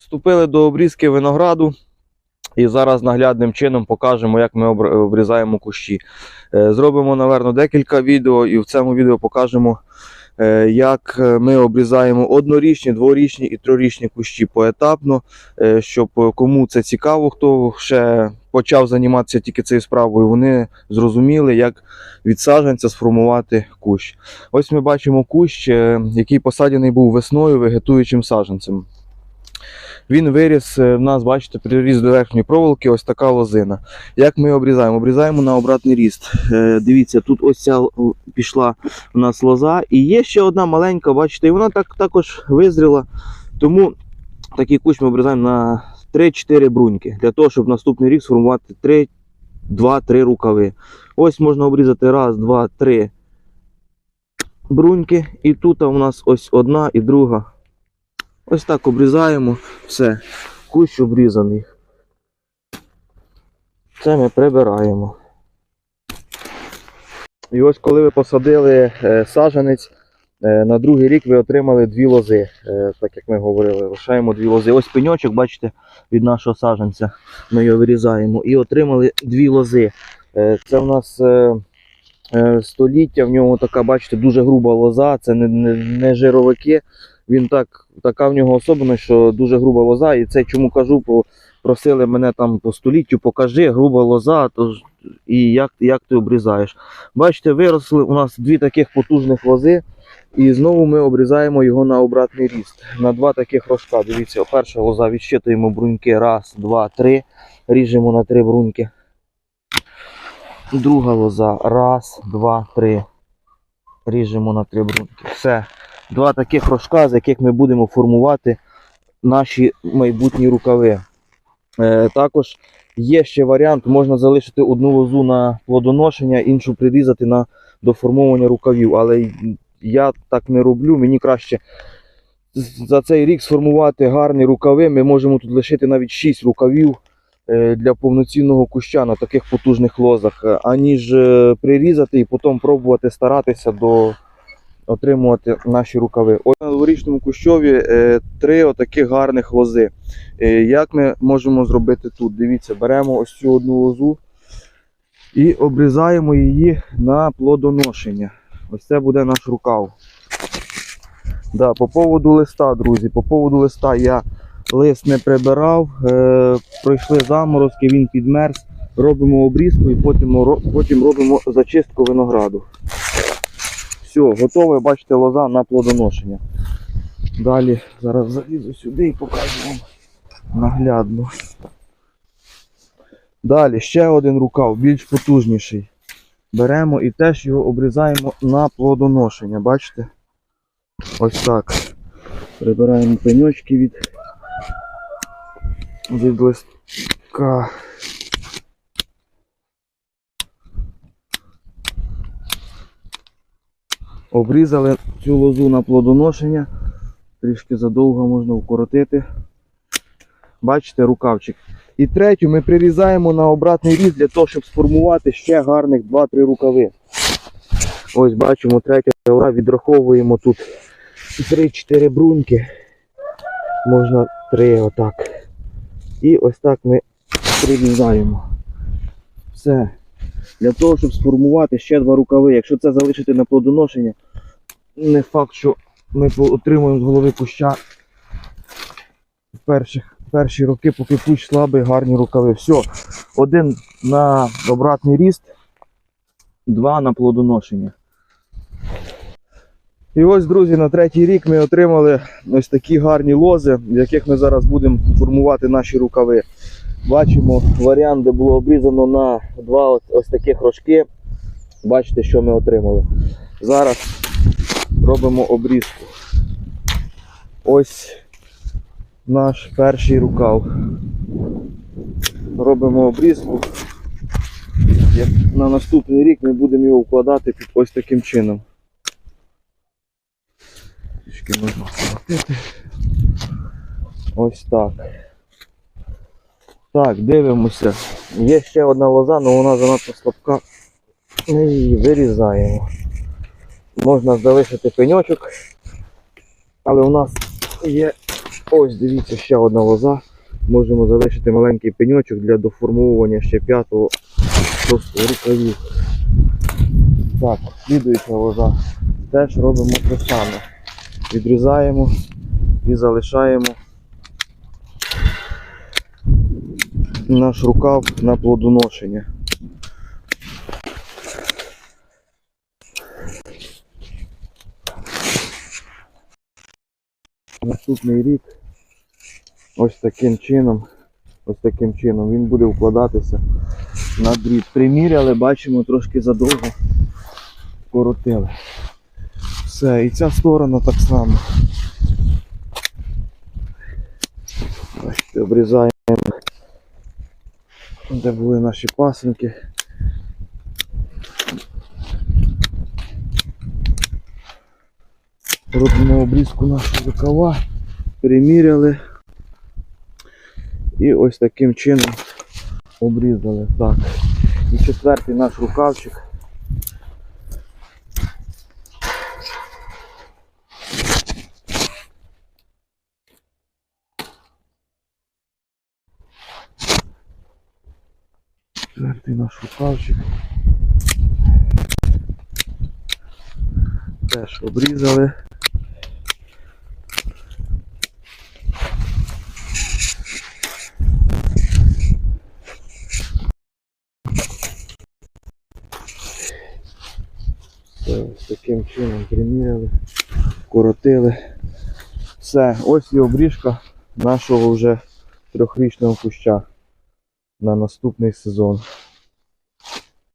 Вступили до обрізки винограду. І зараз наглядним чином покажемо, як ми обрізаємо кущі. Е, Зробимо, напевно, декілька відео, і в цьому відео покажемо, е, як е, ми обрізаємо однорічні, дворічні і трирічні кущі поетапно, щоб кому це цікаво, хто ще почав займатися тільки цією справою, вони зрозуміли, як від саджанця сформувати кущ. Ось ми бачимо кущ, який посаджений був весною вегетуючим саджанцем. Він виріс е, в нас, бачите, приріс до верхньої проволоки, ось така лозина. Як ми обрізаємо? Обрізаємо на обратний ріст. Е, дивіться, тут ось ця пішла у нас лоза. І є ще одна маленька, бачите, і вона так, також визріла. Тому такий кущ ми обрізаємо на 3-4 бруньки, для того, щоб наступний рік сформувати 3, 2-3 рукави. Ось можна обрізати раз, два, три бруньки. І тут у нас ось одна і друга. Ось так обрізаємо. Все. Кущ обрізаний. Це ми прибираємо. І ось коли ви посадили е, саджанець, е, на другий рік ви отримали дві лози, е, так як ми говорили. Лишаємо дві лози. Ось пеньочок, бачите, від нашого саджанця. Ми його вирізаємо. І отримали дві лози. Це в нас століття, в нього така, бачите, дуже груба лоза, це не, не, не жировики. Він так, така в нього особливість, що дуже груба лоза. І це чому кажу, просили мене там по століттю, покажи, груба лоза, то і як, як ти обрізаєш. Бачите, виросли у нас дві таких потужних лози, і знову ми обрізаємо його на обратний ріст. На два таких рожка. Дивіться, перша лоза відщитуємо бруньки. Раз, два, три. Ріжемо на три бруньки. Друга лоза. Раз, два, три. Ріжемо на три бруньки. Все. Два таких рожка, з яких ми будемо формувати наші майбутні рукави. Е, також є ще варіант, можна залишити одну лозу на плодоношення, іншу прирізати на доформовування рукавів. Але я так не роблю. Мені краще за цей рік сформувати гарні рукави. Ми можемо тут лишити навіть 6 рукавів е, для повноцінного куща на таких потужних лозах, е, аніж прирізати і потім пробувати старатися до отримувати наші рукави. Ось на дворічному кущові е, три отаких гарних лози. Е, Як ми можемо зробити тут? Дивіться, беремо ось цю одну лозу і обрізаємо її на плодоношення. Ось це буде наш рукав. Да, по поводу листа, друзі, по поводу листа я лист не прибирав, е, пройшли заморозки, він підмерз. Робимо обрізку і потім, потім робимо зачистку винограду. Все, готове, бачите, лоза на плодоношення. Далі зараз залізу сюди і покажу вам наглядно. Далі ще один рукав, більш потужніший. Беремо і теж його обрізаємо на плодоношення. Бачите? Ось так. Прибираємо пеньочки від, від листка. Обрізали цю лозу на плодоношення. Трішки задовго можна укоротити. Бачите, рукавчик. І третю ми прирізаємо на обратний різ для того, щоб сформувати ще гарних 2-3 рукави. Ось бачимо, третя ура, відраховуємо тут 3-4 бруньки. Можна 3 отак. І ось так ми прирізаємо. Все. Для того, щоб сформувати ще два рукави. Якщо це залишити на плодоношення, не факт, що ми отримуємо з голови куща перших, перші роки, поки кущ слабий, гарні рукави. Все. Один на обратний ріст, два на плодоношення. І ось, друзі, на третій рік ми отримали ось такі гарні лози, в яких ми зараз будемо формувати наші рукави. Бачимо варіант, де було обрізано на два ось, таких рожки. Бачите, що ми отримали. Зараз робимо обрізку. Ось наш перший рукав. Робимо обрізку. На наступний рік ми будемо його вкладати під ось таким чином. Трішки можна. Ось так. Так, дивимося. Є ще одна лоза, але вона занадто слабка. Ми її вирізаємо. Можна залишити пеньочок, але у нас є Ось дивіться, ще одна лоза. Можемо залишити маленький пеньочок для доформовування ще п'ятого рукавів. Так, слідуюча лоза. Теж робимо те саме. Відрізаємо і залишаємо наш рукав на плодоношення. Наступний рік ось таким чином, ось таким чином він буде вкладатися на дріт. Приміряли, бачимо, трошки задовго коротили. Все, і ця сторона так само. Обрізаємо, де були наші пасинки. Робимо обрізку нашого рукава, приміряли. І ось таким чином обрізали. Так. І четвертий наш рукавчик. Четвертий наш рукавчик. Теж обрізали. Ось таким чином приміряли, коротили. Все, ось і обріжка нашого вже трьохрічного куща на наступний сезон.